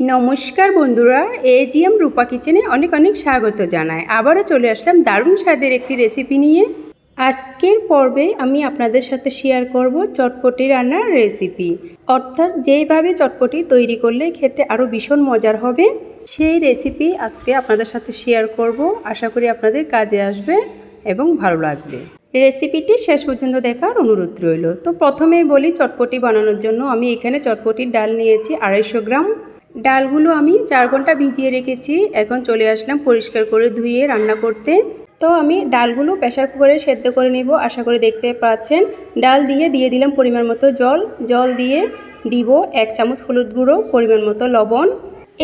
নমস্কার বন্ধুরা, এজিএম রূপা কিচেনে অনেক অনেক স্বাগত জানাই। আবারও চলে আসলাম দারুণ স্বাদের একটি রেসিপি নিয়ে। আজকের পর্বে আমি আপনাদের সাথে শেয়ার করব চটপটি রান্নার রেসিপি অর্থাৎ যেইভাবে চটপটি তৈরি করলে খেতে আরও ভীষণ মজার হবে, সেই রেসিপি আজকে আপনাদের সাথে শেয়ার করব। আশা করি আপনাদের কাজে আসবে এবং ভালো লাগবে। রেসিপিটি শেষ পর্যন্ত দেখার অনুরোধ রইল। তো প্রথমেই বলি চটপটি বানানোর জন্য আমি এখানে চটপটির ডাল নিয়েছি আড়াইশো গ্রাম। ডালগুলো আমি চার ঘণ্টা ভিজিয়ে রেখেছি, এখন চলে আসলাম পরিষ্কার করে ধুয়ে রান্না করতে। তো আমি ডালগুলো প্রেশার কুকারে সেদ্ধ করে নেব, আশা করে দেখতে পাচ্ছেন। ডাল দিয়ে দিয়ে দিলাম পরিমাণ মতো জল। জল দিয়ে দিব এক চামচ হলুদ গুঁড়ো, পরিমাণ মতো লবণ।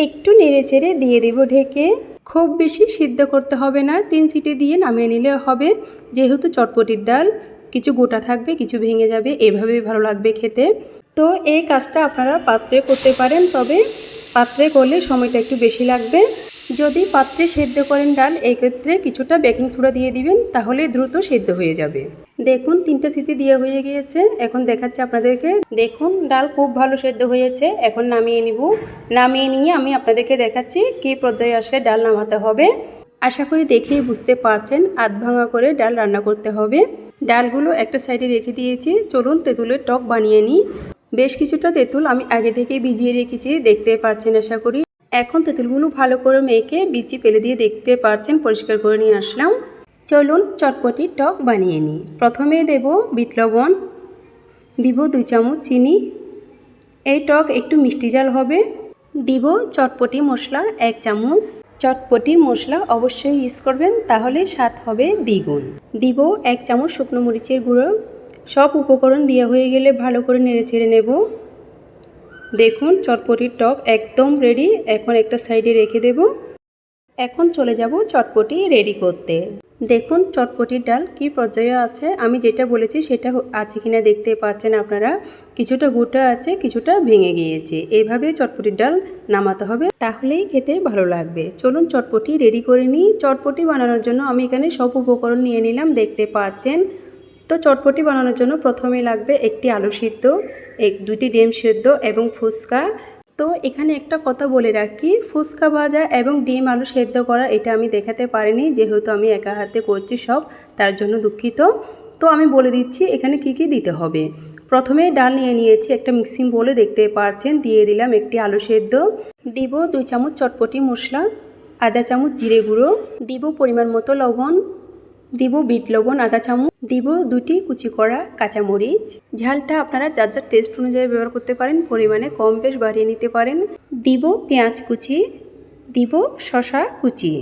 একটু নেড়ে চেড়ে দিয়ে দেব ঢেকে। খুব বেশি সিদ্ধ করতে হবে না, তিন সিটি দিয়ে নামিয়ে নিলে হবে। যেহেতু চটপটির ডাল, কিছু গোটা থাকবে, কিছু ভেঙে যাবে এভাবে ভালো লাগবে খেতে। তো এই কাজটা আপনারা পাত্রে করতে পারেন, তবে পাত্রে করলে সময়টা একটু বেশি লাগবে। যদি পাত্রে সেদ্ধ করেন ডাল, এক্ষেত্রে কিছুটা বেকিং সোডা দিয়ে দিবেন, তাহলে দ্রুত সেদ্ধ হয়ে যাবে। দেখুন, তিনটা সিটি দিয়ে হয়ে গিয়েছে। এখন দেখাচ্ছে আপনাদেরকে। দেখুন, ডাল খুব ভালো সেদ্ধ হয়েছে। এখন নামিয়ে নিব। নামিয়ে নিয়ে আমি আপনাদেরকে দেখাচ্ছি কী পর্যায়ে আসলে ডাল নামাতে হবে। আশা করি দেখেই বুঝতে পারছেন, আধ ভাঙা করে ডাল রান্না করতে হবে। ডালগুলো একটা সাইডে রেখে দিয়েছি। চলুন তেঁতুলের টক বানিয়ে নিই। বেশ কিছুটা তেঁতুল আমি আগে থেকে ভিজিয়ে রেখেছি, দেখতে পাচ্ছেন আশা করি। এখন তেঁতুলগুলো ভালো করে মেখে বিচি ফেলে দিয়ে দেখতে পাচ্ছেন পরিষ্কার করে নিয়ে আসলাম। চলুন চটপটি টক বানিয়ে নিই। প্রথমে দেব বিট লবণ, দিব দুই চামচ চিনি, এই টক একটু মিষ্টি জাল হবে। দিব চটপটি মশলা এক চামচ। চটপটির মশলা অবশ্যই ইউজ করবেন, তাহলে স্বাদ হবে দ্বিগুণ। দিব এক চামচ শুকনো মরিচের গুঁড়ো। সব উপকরণ দেওয়া হয়ে গেলে ভালো করে নেড়ে ছেড়ে নেব। দেখুন, চটপটির টক একদম রেডি এখন একটা সাইডে রেখে দেব। এখন চলে যাব চটপটি রেডি করতে। দেখুন, চটপটির ডাল কি পর্যায়ে আছে? আমি যেটা বলেছি সেটা আছে কিনা দেখতে পাচ্ছেন আপনারা। কিছুটা গোটা আছে, কিছুটা ভেঙে গিয়েছে। এইভাবে চটপটির ডাল নামাতে হবে। তাহলেই খেতে ভালো লাগবে। চলুন চটপটি রেডি করে নিই। চটপটি বানানোর জন্য আমি এখানে সব উপকরণ নিয়ে নিলাম। দেখতে পাচ্ছেন তো চটপটি বানানোর জন্য প্রথমে লাগবে একটি আলু সিদ্ধ, এক দুটি ডিম সিদ্ধ এবং ফুচকা। তো এখানে একটা কথা বলে রাখি, ফুচকা ভাজা এবং ডিম আলু সেদ্ধ করা এটা আমি দেখাতে পারিনি, যেহেতু আমি একা হাতে করছি সব, তার জন্য দুঃখিত। তো আমি বলে দিচ্ছি এখানে কি কি দিতে হবে। প্রথমে ডাল নিয়ে নিয়েছি একটা মিক্সিং বলে দেখতে পারছেন, দিয়ে দিলাম একটি আলু সেদ্ধ। দিব দুই চামচ চটপটি মশলা আধা চামচ জিরে গুঁড়ো, দিব পরিমাণ মতো লবণ দিব বিট লবণ আধা চামচ, দিব দুটি কুচি করা কাঁচামরিচ। ঝালটা আপনারা যার যার টেস্ট অনুযায়ী ব্যবহার করতে পারেন, পরিমাণে কম বেশ বাড়িয়ে নিতে পারেন। দিব পেঁয়াজ কুচি, দিব শশা কুচি।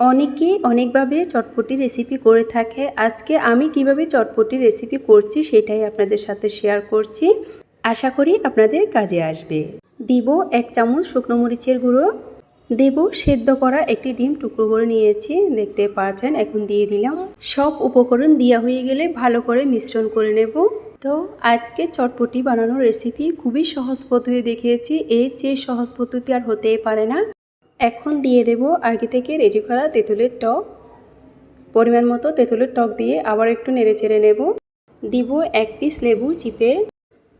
অনেকে অনেকভাবে চটপটি রেসিপি করে থাকে। আজকে আমি কীভাবে চটপটি রেসিপি করছি সেটাই আপনাদের সাথে শেয়ার করছি। আশা করি আপনাদের কাজে আসবে। দিব এক চামচ শুকনো মরিচের গুঁড়ো দেব সেদ্ধ করা একটি ডিম টুকরো করে নিয়েছি, দেখতে পাচ্ছেন, এখন দিয়ে দিলাম। সব উপকরণ দেওয়া হয়ে গেলে ভালো করে মিশ্রণ করে নেব। তো আজকে চটপটি বানানোর রেসিপি খুবই সহজ পদ্ধতি দেখিয়েছি এর চেয়ে সহজ পদ্ধতি আর হতেই পারে না। এখন দিয়ে দেব আগে থেকে রেডি করা তেঁতুলের টক। পরিমাণ মতো তেঁতুলের টক দিয়ে আবার একটু নেড়ে চেড়ে নেব। দিব এক পিস লেবু চিপে।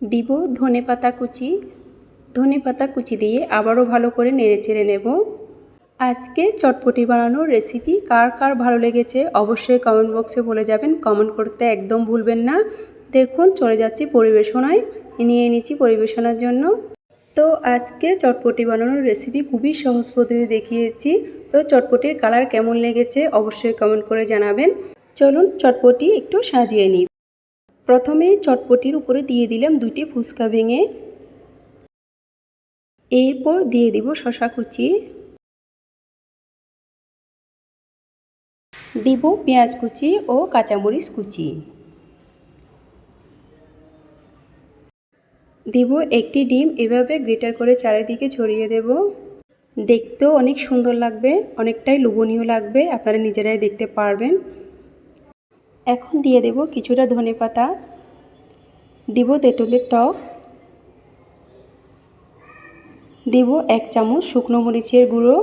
দিব ধনে পাতা কুচি। ধনে পাতা কুচি দিয়ে আবারও ভালো করে নেড়ে চেড়ে নেব। আজকে চটপটি বানানোর রেসিপি কার কার ভালো লেগেছে অবশ্যই কমেন্ট বক্সে বলে যাবেন। কমেন্ট করতে একদম ভুলবেন না। দেখুন, চলে যাচ্ছি পরিবেশনায়। নিয়ে নিচ্ছি পরিবেশনার জন্য। তো আজকে চটপটি বানানোর রেসিপি খুবই সহজ পদ্ধতি দেখিয়েছি। তো চটপটির কালার কেমন লেগেছে অবশ্যই কমেন্ট করে জানাবেন। চলুন চটপটি একটু সাজিয়ে নিই। প্রথমে চটপটির উপরে দিয়ে দিলাম দুটি ফুচকা ভেঙে। এরপর দিয়ে দিব শশা কুচি। দিব পেঁয়াজ কুচি ও কাঁচামরিচ কুচি। দিব একটি ডিম, এভাবে গ্রেটার করে চারিদিকে ছড়িয়ে দেব। দেখতেও অনেক সুন্দর লাগবে, অনেকটাই লোভনীয় লাগবে, আপনারা নিজেরাই দেখতে পারবেন। এখন দিয়ে দেব কিছুটা ধনে পাতা দিব তেঁতুলের টক। দিব এক চামচ শুকনো মরিচের গুঁড়ো।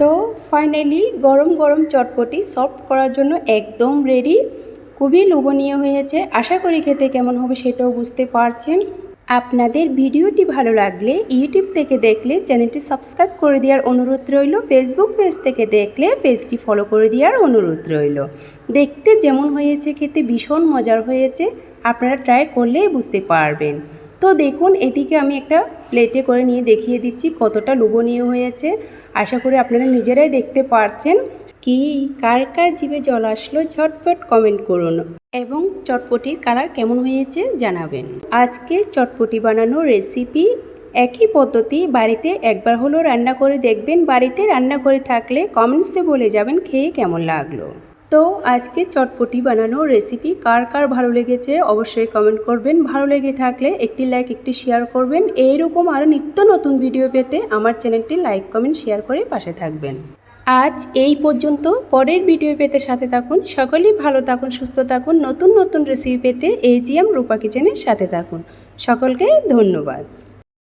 তো ফাইনালি গরম গরম চটপটি সফট করার জন্য একদম রেডি খুবই লোভনীয় হয়েছে। আশা করি খেতে কেমন হবে সেটাও বুঝতে পারছেন। আপনাদের ভিডিওটি ভালো লাগলে ইউটিউব থেকে দেখলে চ্যানেলটি সাবস্ক্রাইব করে দেওয়ার অনুরোধ রইল। ফেসবুক পেজ থেকে দেখলে পেজটি ফলো করে দেওয়ার অনুরোধ রইল। দেখতে যেমন হয়েছে, খেতে ভীষণ মজার হয়েছে। আপনারা ট্রাই করলেই বুঝতে পারবেন। তো দেখুন, এদিকে আমি একটা প্লেটে করে নিয়ে দেখিয়ে দিচ্ছি কতটা লোভনীয় হয়েছে। আশা করি আপনারা নিজেরাই দেখতে পারছেন কি, কার কার জিভে জল আসলো ঝটপট কমেন্ট করুন এবং চটপটির কালার কেমন হয়েছে জানাবেন। আজকে চটপটি বানানোর রেসিপি একই পদ্ধতি, বাড়িতে একবার হলো রান্না করে দেখবেন। বাড়িতে রান্না করে থাকলে কমেন্টসে বলে যাবেন খেয়ে কেমন লাগল। তো আজকে চটপটি বানানোর রেসিপি কার কার ভালো লেগেছে অবশ্যই কমেন্ট করবেন। ভালো লেগে থাকলে একটি লাইক একটি শেয়ার করবেন। এইরকম আরও নিত্য নতুন ভিডিও পেতে আমার চ্যানেলটি লাইক কমেন্ট শেয়ার করে পাশে থাকবেন। আজ এই পর্যন্ত। পরের ভিডিও পেতে সাথে থাকুন। সকলেই ভালো থাকুন, সুস্থ থাকুন। নতুন নতুন রেসিপি পেতে এজিএম রূপা কিচেনের সাথে থাকুন। সকলকে ধন্যবাদ।